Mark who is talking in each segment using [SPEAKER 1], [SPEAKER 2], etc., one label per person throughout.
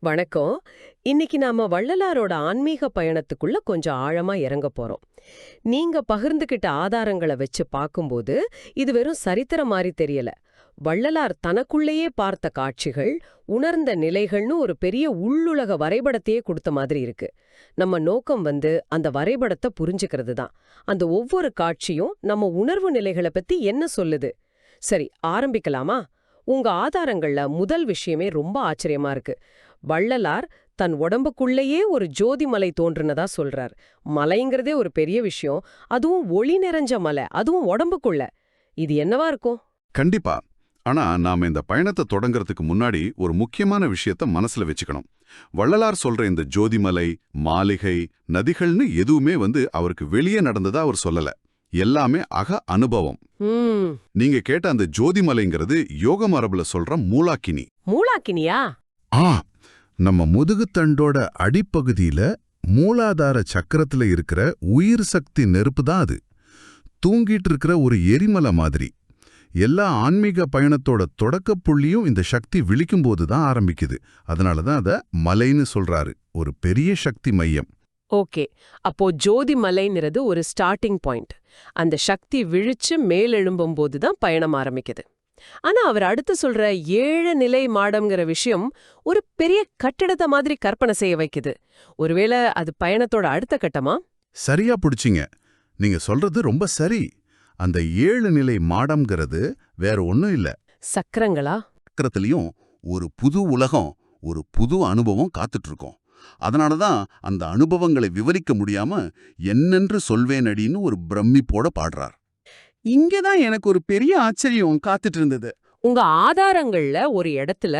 [SPEAKER 1] வணக்கம். இன்னைக்கு நாம வள்ளலாரோட ஆன்மீக பயணத்துக்குள்ள கொஞ்சம் ஆழமா இறங்க போறோம். நீங்க பகிர்ந்துகிட்ட ஆதாரங்களை வச்சு பார்க்கும்போது இது வெறும் சரித்திரம் மாதிரி தெரியல. வள்ளலார் தனக்குள்ளேயே பார்த்த காட்சிகள் உணர்ந்த நிலைகள்னு ஒரு பெரிய உள்ளுலக வரைபடத்தையே கொடுத்த மாதிரி இருக்கு. நம்ம நோக்கம் வந்து அந்த வரைபடத்தை புரிஞ்சுக்கிறது தான். அந்த ஒவ்வொரு காட்சியும் நம்ம உணர்வு நிலைகளை பத்தி என்ன சொல்லுது? சரி ஆரம்பிக்கலாமா? உங்க ஆதாரங்கள்ல முதல் விஷயமே ரொம்ப ஆச்சரியமா இருக்கு. வள்ளலார் தன் உடம்புக்குள்ளேயே ஒரு ஜோதி மலை தோன்றுனதா சொல்றார். மலைங்கிறதே ஒரு பெரிய விஷயம். அதுவும் ஒளி நிறைஞ்ச மலை. அதுவும் உடம்புக்குள்ள. இது என்னவா இருக்கும்?
[SPEAKER 2] கண்டிப்பா. ஆனா நாம இந்த பயணத்தை தொடங்கறதுக்கு முன்னாடி ஒரு முக்கியமான விஷயத்த மனசுல வச்சுக்கணும். வள்ளலார் சொல்ற இந்த ஜோதிமலை மாளிகை நதிகள்னு எதுவுமே வந்து அவருக்கு வெளியே நடந்ததா அவர் சொல்லல. எல்லாமே அக அனுபவம். நீங்க கேட்ட அந்த ஜோதிமலைங்கிறது யோக மரபுல சொல்ற மூலாக்கினி.
[SPEAKER 1] மூளாக்கினியா
[SPEAKER 3] ஆ. நம்ம முதுகுத்தண்டோட அடிப்பகுதியில மூலாதார சக்கரத்துல இருக்கிற உயிர் சக்தி நெருப்பு தான் அது. தூங்கிட்டு இருக்கிற ஒரு எரிமலை மாதிரி. எல்லா ஆன்மீக பயணத்தோட தொடக்கப் புள்ளியும் இந்த சக்தி விழிக்கும் போது தான் ஆரம்பிக்குது. அதனால தான் அதை மலைன்னு சொல்றாரு. ஒரு பெரிய சக்தி மையம்.
[SPEAKER 1] ஓகே. அப்போ ஜோதி மலைங்கிறது ஒரு ஸ்டார்டிங் பாயிண்ட். அந்த சக்தி விழிச்சு மேலெழும்பும் போது தான் பயணம் ஆரம்பிக்குது. ஆனா அவர் அடுத்து சொல்ற ஏழு நிலை மாடம்ங்கிற விஷயம் ஒரு பெரிய கட்டிடத்தை மாதிரி கற்பனை செய்ய வைக்குது. ஒருவேளை அது பயணத்தோட அடுத்த கட்டமா?
[SPEAKER 3] சரியா பிடிச்சிங்க. நீங்க சொல்றது ரொம்ப சரி. அந்த ஏழு நிலை மாடம்ங்கிறது வேற ஒண்ணும் இல்ல.
[SPEAKER 1] சக்கரங்களா?
[SPEAKER 2] சக்கரத்திலையும் ஒரு புது உலகம் ஒரு புது அனுபவம் காத்துட்டு இருக்கோம் அதனால தான் அந்த அனுபவங்களை விவரிக்க முடியாம என்னென்று சொல்வேனடின்னு ஒரு பிரமிப்போட பாடுறார்.
[SPEAKER 4] இங்கதான் எனக்கு ஒரு பெரிய ஆச்சரியம் காத்துட்டு இருந்தது.
[SPEAKER 1] உங்க ஆதாரங்கள்ல ஒரு இடத்துல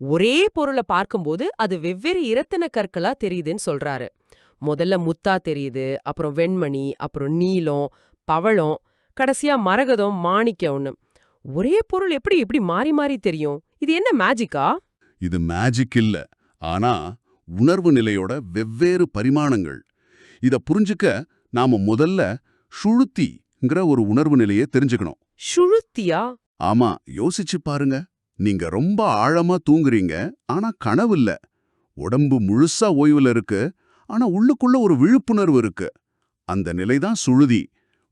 [SPEAKER 1] ஒரே பொருளை பார்க்கும்போது அது வெவ்வேறு இரத்தின கற்களா தெரியுதுன்னு சொல்றாரு. முதல்ல முத்தா தெரியுது அப்புறம் வெண்மணி அப்புறம் நீலம் பவளம் கடைசியா மரகதம் மாணிக்கம் ஒண்ணு ஒரே பொருள் எப்படி இப்படி மாறி மாறி தெரியும்? இது என்ன மேஜிக்கா?
[SPEAKER 2] இது மேஜிக் இல்ல. ஆனா உணர்வு நிலையோட வெவ்வேறு பரிமாணங்கள். இத புரிஞ்சுக்க நாம முதல்ல சுழுத்திங்கிற ஒரு உணர்வு நிலையை தெரிஞ்சுக்கணும்.
[SPEAKER 1] சுழுத்தியா
[SPEAKER 2] ஆமா யோசிச்சு பாருங்க. நீங்க ரொம்ப ஆழமா தூங்குறீங்க. ஆனா கனவு இல்ல. உடம்பு முழுசா ஓய்வுல இருக்கு. ஆனா உள்ளுக்குள்ள ஒரு விழிப்புணர்வு இருக்கு. அந்த நிலைதான் சுழுதி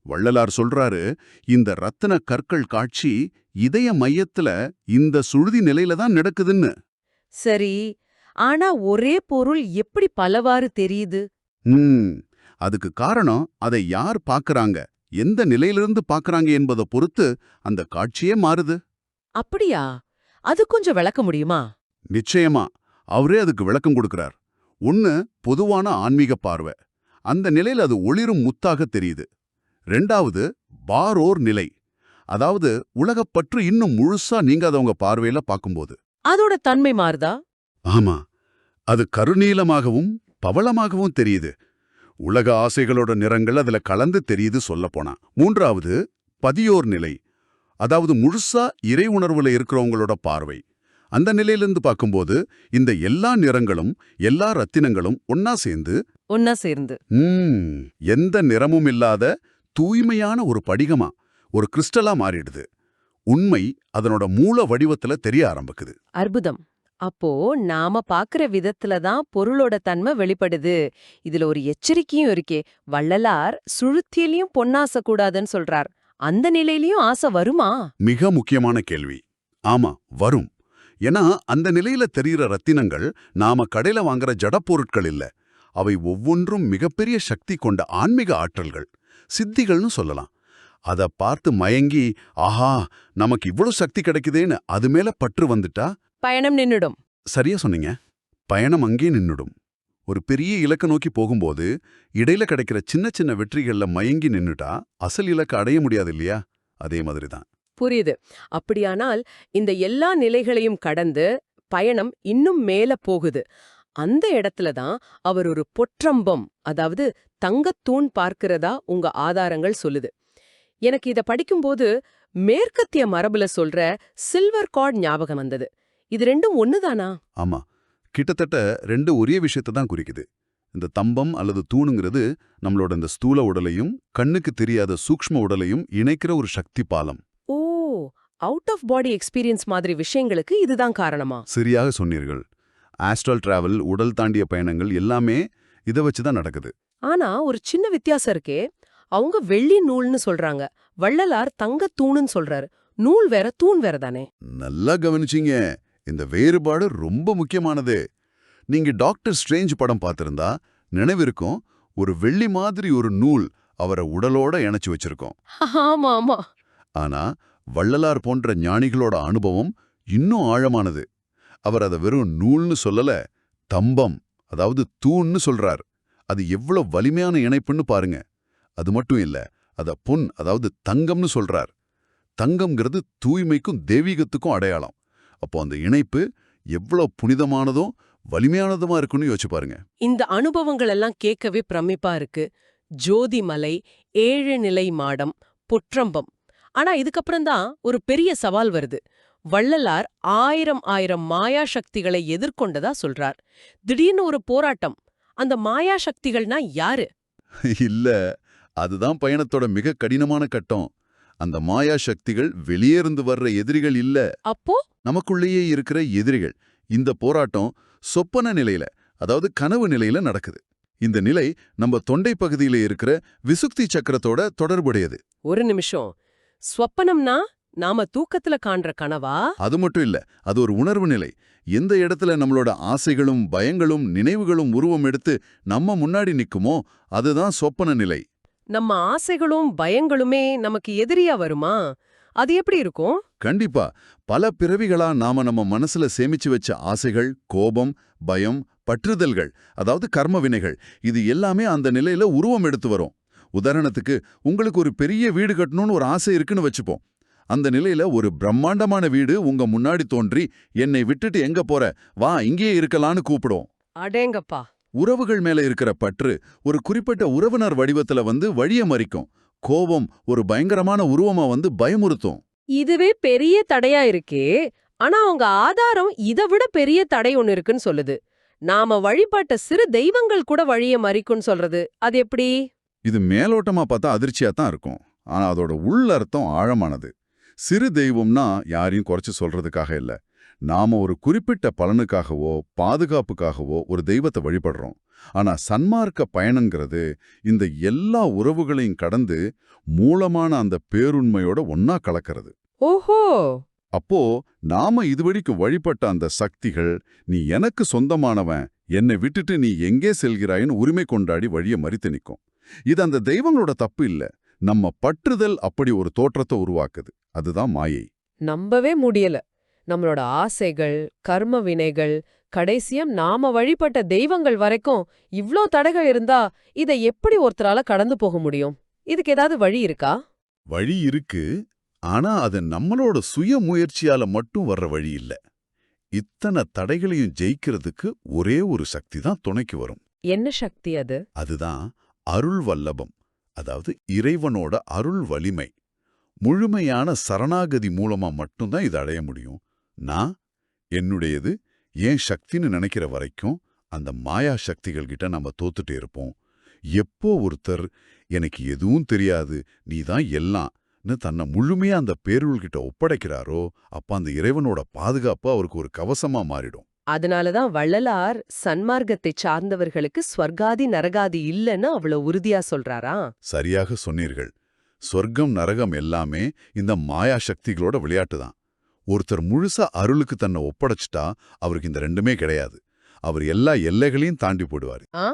[SPEAKER 2] வள்ளலார் சொல்றாரு இந்த ரத்தின கற்கள் காட்சி இதய மையத்துல இந்த சுழுதி நிலையில தான் நடக்குதுன்னு.
[SPEAKER 1] சரி ஆனா ஒரே பொருள் எப்படி பலவாறு தெரியுது?
[SPEAKER 2] ம் அதுக்கு காரணம் அதை யார் பார்க்கறாங்க எந்த நிலையிலிருந்து பார்க்கறாங்க என்பதை பொறுத்து அந்த காட்சியே மாறுது.
[SPEAKER 1] அப்படியா? அது கொஞ்சம் விளக்க முடியுமா?
[SPEAKER 2] நிச்சயமா. அவரே அதுக்கு விளக்கம் கொடுக்கிறார். ஒன்னு பொதுவான ஆன்மீக பார்வை. அந்த நிலையில அது ஒளிரும் முத்தாக தெரியுது. ரெண்டாவது பாரோர் நிலை. அதாவது உலகப்பற்று இன்னும் முழுசா நீங்காதவங்க பார்வையில பார்க்கும்போது.
[SPEAKER 1] அதோட தன்மை மாறுதா?
[SPEAKER 2] ஆமா. அது கருநீலமாகவும் பவளமாகவும் தெரியுது. உலக ஆசைகளோட நிறங்கள் அதுல கலந்து தெரியுது சொல்லப்போனா. மூன்றாவது பதியோர் நிலை. அதாவது முழுசா இறை உணர்வுல இருக்கிறவங்களோட பார்வை. அந்த நிலையிலிருந்து பார்க்கும்போது இந்த எல்லா நிறங்களும் எல்லா ரத்தினங்களும் ஒன்னா சேர்ந்து
[SPEAKER 1] ஒன்னா சேர்ந்து.
[SPEAKER 2] எந்த நிறமும் இல்லாத தூய்மையான ஒரு படிகமா ஒரு கிறிஸ்டலா மாறிடுது. உண்மை அதனோட மூல வடிவத்துல தெரிய ஆரம்பிக்குது.
[SPEAKER 1] அற்புதம். அப்போ நாம பாக்குற விதத்துல தான் பொருளோட தன்மை வெளிப்படுது. இதுல ஒரு எச்சரிக்கையும் இருக்கே. வள்ளலார் சுழுத்தியிலையும் பொன்னாச கூடாதுன்னு சொல்றார். அந்த நிலையிலயும் ஆசை வருமா?
[SPEAKER 2] மிக முக்கியமான கேள்வி. ஆமா வரும். ஏன்னா அந்த நிலையில தெரிகிற ரத்தினங்கள் நாம கடையில வாங்குற ஜடப்பொருட்கள் இல்ல. அவை ஒவ்வொன்றும் மிகப்பெரிய சக்தி கொண்ட ஆன்மீக ஆற்றல்கள் சித்திகள்னு சொல்லலாம். அதை பார்த்து மயங்கி ஆஹா நமக்கு இவ்வளவு சக்தி கிடைக்குதேன்னு அது மேல பற்று வந்துட்டா?
[SPEAKER 1] பயணம் நின்னுடும்.
[SPEAKER 2] சரியா சொன்னீங்க. பயணம் அங்கே நின்னுடும். ஒரு பெரிய இலக்க நோக்கி போகும்போது இடையில கிடைக்கிற சின்ன சின்ன வெற்றிகள்ல மயங்கி நின்னுட்டா அசல் இலக்க அடைய முடியாது இல்லையா? அதே மாதிரி தான்
[SPEAKER 1] புரியுது. அப்படியானால் இந்த எல்லா நிலைகளையும் கடந்து பயணம் இன்னும் மேல போகுது. அந்த இடத்துல தான் அவர் ஒரு பொற்றம்பம் அதாவது தங்கத்தூண் பார்க்கிறதா உங்க ஆதாரங்கள் சொல்லுது. எனக்கு இத படிக்கும்போது மேற்கத்திய மரபுல சொல்ற சில்வர் கார்ட் ஞாபகம் வந்தது. இது ரெண்டும் ஒண்ணுதானா?
[SPEAKER 2] ஆமா. கிட்டத்தட்ட ரெண்டு ஒரே விஷயத்தை தான் குறிக்குது. இந்த தம்பம் அல்லது தூணுங்கிறது நம்மளோட இந்த ஸ்தூல உடலையும் கண்ணுக்கு தெரியாத சூக்ஷ்ம உடலையும் இணைக்கிற ஒரு சக்தி பாலம்.
[SPEAKER 1] ஓ! அவுட் ஆஃப் பாடி எக்ஸ்பீரியன்ஸ் மாதிரி விஷயங்களுக்கு இதுதான் காரணமா?
[SPEAKER 2] சரியாக சொன்னீர்கள். ஆஸ்ட்ரல் டிராவல் உடல் தாண்டிய பயணங்கள் எல்லாமே இதை வச்சு தான் நடக்குது.
[SPEAKER 1] ஆனா ஒரு சின்ன வித்தியாசம் இருக்கே. அவங்க வெள்ளி நூல்னு சொல்றாங்க. வள்ளலார் தங்க தூணுன்னு சொல்றாரு. நூல் வேற தூண் வேற தானே?
[SPEAKER 2] நல்லா கவனிச்சீங்க. இந்த வேறுபாடு ரொம்ப முக்கியமானது. நீங்க டாக்டர் ஸ்ட்ரேஞ்ச் படம் பார்த்திருந்தா நினைவிருக்கும் ஒரு வெள்ளி மாதிரி ஒரு நூல் அவரை உடலோட இணைச்சு வச்சிருக்கோம்.
[SPEAKER 1] ஆமா ஆமா
[SPEAKER 2] ஆனா வள்ளலார் போன்ற ஞானிகளோட அனுபவம் இன்னும் ஆழமானது. அவர் அதை வெறும் நூல்னு சொல்லல தம்பம் அதாவது தூண்னு சொல்றார். அது எவ்வளவு வலிமையான இணைப்புன்னு பாருங்க. அது மட்டும் இல்ல அத பொன் அதாவது தங்கம்னு சொல்றார். தங்கம்ங்கிறது தூய்மைக்கும் தெய்வீகத்துக்கும் அடையாளம். அப்போ அந்த இணைப்பு எவ்வளவு புனிதமானதும் வலிமையானதுமா இருக்குன்னு யோசிச்சு பாருங்க.
[SPEAKER 1] இந்த அனுபவங்கள் எல்லாம் கேட்கவே பிரமிப்பா இருக்கு. ஜோதிமலை ஏழு நிலை மாடம் புற்றம்பம். ஆனா இதுக்கப்புறம் தான் ஒரு பெரிய சவால் வருது. வள்ளலார் ஆயிரம் ஆயிரம் மாயா சக்திகளை எதிர்கொண்டதா சொல்றார். திடீர்னு ஒரு போராட்டம். அந்த மாயா சக்திகள்னா யாரு?
[SPEAKER 2] இல்ல அதுதான் பயணத்தோட மிக கடினமான கட்டம். அந்த மாயா சக்திகள் வெளியே இருந்து வர்ற எதிரிகள் இல்ல.
[SPEAKER 1] அப்போ?
[SPEAKER 2] நமக்குள்ளேயே இருக்கிற எதிரிகள். இந்த போராட்டம் சொப்பன நிலையில அதாவது கனவு நிலையில நடக்குது. இந்த நிலை நம்ம தொண்டை பகுதியில இருக்கிற விசுக்தி சக்கரத்தோட தொடர்புடையது.
[SPEAKER 1] ஒரு நிமிஷம். ஸ்வப்பனம்னா நாம தூக்கத்துல காண்ற கனவா?
[SPEAKER 2] அது மட்டும் இல்ல அது ஒரு உணர்வு நிலை. எந்த இடத்துல நம்மளோட ஆசைகளும் பயங்களும் நினைவுகளும் உருவம் எடுத்து நம்ம முன்னாடி நிக்குமோ அதுதான் சொப்பன நிலை.
[SPEAKER 1] நம்ம ஆசைகளும் பயங்களுமே நமக்கு எதிரியா வருமா? அது எப்படி இருக்கும்?
[SPEAKER 2] கண்டிப்பா. பல பிறவிகளா நாம நம்ம மனசுல சேமிச்சு வச்ச ஆசைகள் கோபம் பயம் பற்றுதல்கள் அதாவது கர்ம வினைகள் இது எல்லாமே அந்த நிலையில உருவம் எடுத்து வரும். உதாரணத்துக்கு உங்களுக்கு ஒரு பெரிய வீடு கட்டணும்னு ஒரு ஆசை இருக்குன்னு வச்சுப்போம். அந்த நிலையில ஒரு பிரம்மாண்டமான வீடு உங்க முன்னாடி தோன்றி என்னை விட்டுட்டு எங்க போற? வா இங்கேயே இருக்கலான்னு கூப்பிடும்.
[SPEAKER 1] அடேங்கப்பா.
[SPEAKER 2] உறவுகள் மேல இருக்கிற பற்று ஒரு குறிப்பிட்ட உறவினர் வடிவத்துல வந்து வழிய மறிக்கும். கோபம் ஒரு பயங்கரமான உருவமா வந்து பயமுறுத்தும்.
[SPEAKER 1] இதுவே பெரிய தடையா இருக்கே. ஆனா அவங்க ஆதாரம் இதை விட பெரிய தடை ஒன்னு இருக்குன்னு சொல்லுது. நாம வழிபட்ட சிறு தெய்வங்கள் கூட வழிய மறிக்கும்னு சொல்றது. அது எப்படி?
[SPEAKER 2] இது மேலோட்டமா பார்த்தா அதிர்ச்சியா தான் இருக்கும். ஆனா அதோட உள்ளர்த்தம் ஆழமானது. சிறு தெய்வம்னா யாரையும் குறைச்சு சொல்றதுக்காக இல்ல. நாம ஒரு குறிப்பிட்ட பலனுக்காகவோ பாதுகாப்புக்காகவோ ஒரு தெய்வத்தை வழிபடுறோம். ஆனா சன்மார்க்க பயணங்கிறது இந்த எல்லா உறவுகளையும் கடந்து மூலமான அந்த பேருண்மையோட ஒன்னா கலக்கிறது.
[SPEAKER 1] ஓஹோ!
[SPEAKER 2] அப்போ நாம இதுவரைக்கும் வழிபட்ட அந்த சக்திகள் நீ எனக்கு சொந்தமானவன் என்னை விட்டுட்டு நீ எங்கே செல்கிறாயின்னு உரிமை கொண்டாடி வழிய மறித்து நிற்கும் இது அந்த தெய்வங்களோட தப்பு இல்ல. நம்ம பற்றுதல் அப்படி ஒரு தோற்றத்தை உருவாக்குது. அதுதான் மாயை.
[SPEAKER 1] நம்பவே முடியல. நம்மளோட ஆசைகள் கர்ம வினைகள் கடைசியம் நாம வழிபட்ட தெய்வங்கள் வரைக்கும் இவ்ளோ தடைகள் இருந்தா இதை எப்படி ஒருத்தரால கடந்து போக முடியும்? இதுக்கு ஏதாவது வழி இருக்கா?
[SPEAKER 2] வழி இருக்கு. ஆனா அது நம்மளோட சுய முயற்சியால மட்டும் வர்ற வழி இல்ல. இத்தனை தடைகளையும் ஜெயிக்கிறதுக்கு ஒரே ஒரு சக்தி தான் துணைக்கு வரும்.
[SPEAKER 1] என்ன சக்தி அது?
[SPEAKER 2] அதுதான் அருள் வல்லபம். அதாவது இறைவனோட அருள் வலிமை. முழுமையான சரணாகதி மூலமா மட்டும்தான் இதை அடைய முடியும். நான் என்னுடையது ஏன் சக்தின்னு நினைக்கிற வரைக்கும் அந்த மாயா சக்திகள் கிட்ட நம்ம தோத்துட்டே இருப்போம். எப்போ ஒருத்தர் எனக்கு எதுவும் தெரியாது நீ தான் எல்லாம்னு தன்னை முழுமையா அந்த பேருள்கிட்ட ஒப்படைக்கிறாரோ அப்ப அந்த இறைவனோட பாதுகாப்பு அவருக்கு ஒரு கவசமா மாறிடும்.
[SPEAKER 1] அதனாலதான் வள்ளலார் சன்மார்க்கத்தை சார்ந்தவர்களுக்கு ஸ்வர்காதி நரகாதி இல்லைன்னு அவ்வளவு உறுதியா சொல்றாரா?
[SPEAKER 2] சரியாக சொன்னீர்கள். சொர்க்கம் நரகம் எல்லாமே இந்த மாயா சக்திகளோட விளையாட்டு தான் ஒருத்தர் முழுசா அருளுக்கு தன்னை ஒப்படைச்சிட்டா அவருக்கு இந்த ரெண்டுமே கிடையாது. அவர் எல்லா எல்லைகளையும் தாண்டி போடுவார்
[SPEAKER 1] ஆ?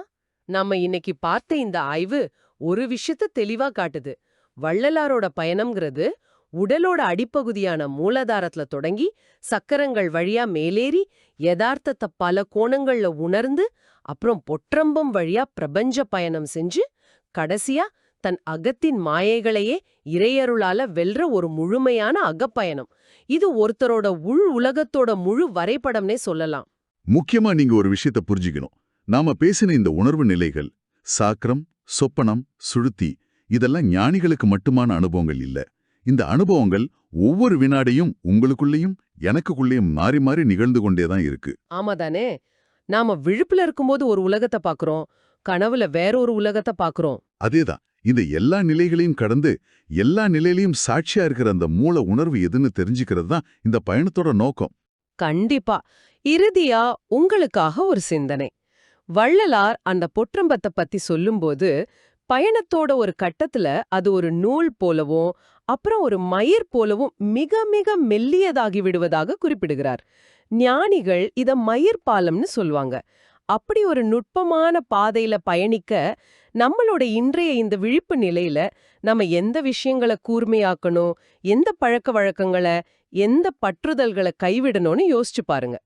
[SPEAKER 1] நம்ம இன்னைக்கு பார்த்த இந்த ஆய்வு ஒரு விஷயத்த தெளிவா காட்டுது. வள்ளலாரோட பயணம்ங்கிறது உடலோட அடிப்பகுதியான மூலாதாரத்துல தொடங்கி சக்கரங்கள் வழியா மேலேறி யதார்த்தத்தை பல கோணங்கள்ல உணர்ந்து அப்புறம் பொற்றம்பம் வழியா பிரபஞ்ச பயணம் செஞ்சு கடைசியா தன் அகத்தின் மாயைகளையே இறையருளால வெல்ற ஒரு முழுமையான அகப்பயணம். இது ஒருத்தரோட உள் உலகத்தோட முழு வரைபடம்னே சொல்லலாம்.
[SPEAKER 2] முக்கியமா நீங்க ஒரு விஷயத்த புரிஞ்சுக்கணும். நாம பேசின இந்த உணர்வு நிலைகள் சாக்கிரம் சொப்பனம் சுழுத்தி இதெல்லாம் ஞானிகளுக்கு மட்டுமான அனுபவங்கள் இல்ல. இந்த அனுபவங்கள் ஒவ்வொரு வினாடியும் உங்களுக்குள்ளேயும் எனக்குள்ளேயும் மாறி மாறி நிகழ்ந்து கொண்டேதான் இருக்கு.
[SPEAKER 1] ஆமாதானே. நாம விழுப்புல இருக்கும்போது ஒரு உலகத்தை பாக்குறோம். கனவுல வேற ஒரு உலகத்தை பாக்குறோம்.
[SPEAKER 2] அதேதான். இந்த எல்லா நிலைகளையும் கடந்து எல்லா நிலையிலையும் சாட்சியா இருக்கிற அந்த மூல உணர்வு எதுன்னு தெரிஞ்சுக்கிறது தான் இந்த பயணத்தோட நோக்கம்.
[SPEAKER 1] கண்டிப்பா. இறுதியா உங்களுக்காக ஒரு சிந்தனை. வள்ளலார் அந்த பொற்றம்பத்தை பத்தி சொல்லும்போது பயணத்தோட ஒரு கட்டத்துல அது ஒரு நூல் போலவும் அப்புறம் ஒரு மயிர் போலவும் மிக மிக மெல்லியதாகி விடுவதாக குறிப்பிடுகிறார். ஞானிகள் இத மயிர் பாலம்னு சொல்லுவாங்க அப்படி ஒரு நுட்பமான பாதையில பயணிக்க நம்மளோட இன்றைய இந்த விழிப்பு நிலையில நம்ம எந்த விஷயங்களை கூர்மையாக்கணும் எந்த பழக்க வழக்கங்களை எந்த பற்றுதல்களை கைவிடணும்னு யோசிச்சு பாருங்க.